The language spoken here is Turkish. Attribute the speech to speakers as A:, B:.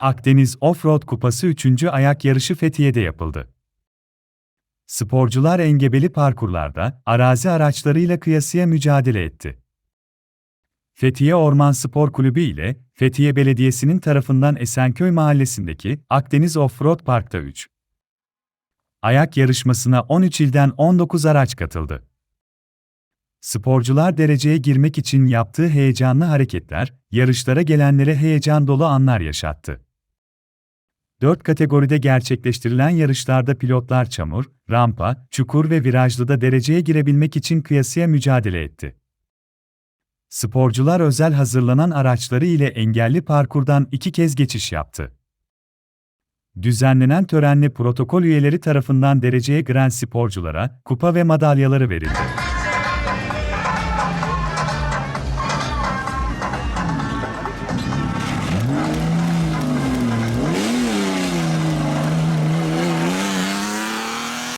A: Akdeniz Offroad Kupası 3. ayak yarışı Fethiye'de yapıldı. Sporcular engebeli parkurlarda arazi araçlarıyla kıyasıya mücadele etti. Fethiye Orman Spor Kulübü ile Fethiye Belediyesi'nin tarafından Esenköy Mahallesi'ndeki Akdeniz Offroad Park'ta 3. Ayak yarışmasına 13 ilden 19 araç katıldı. Sporcular dereceye girmek için yaptığı heyecanlı hareketler, yarışlara gelenlere heyecan dolu anlar yaşattı. Dört kategoride gerçekleştirilen yarışlarda pilotlar çamur, rampa, çukur ve virajlıda dereceye girebilmek için kıyasıya mücadele etti. Sporcular özel hazırlanan araçları ile engelli parkurdan iki kez geçiş yaptı. Düzenlenen törenle protokol üyeleri tarafından dereceye giren sporculara kupa ve madalyaları verildi.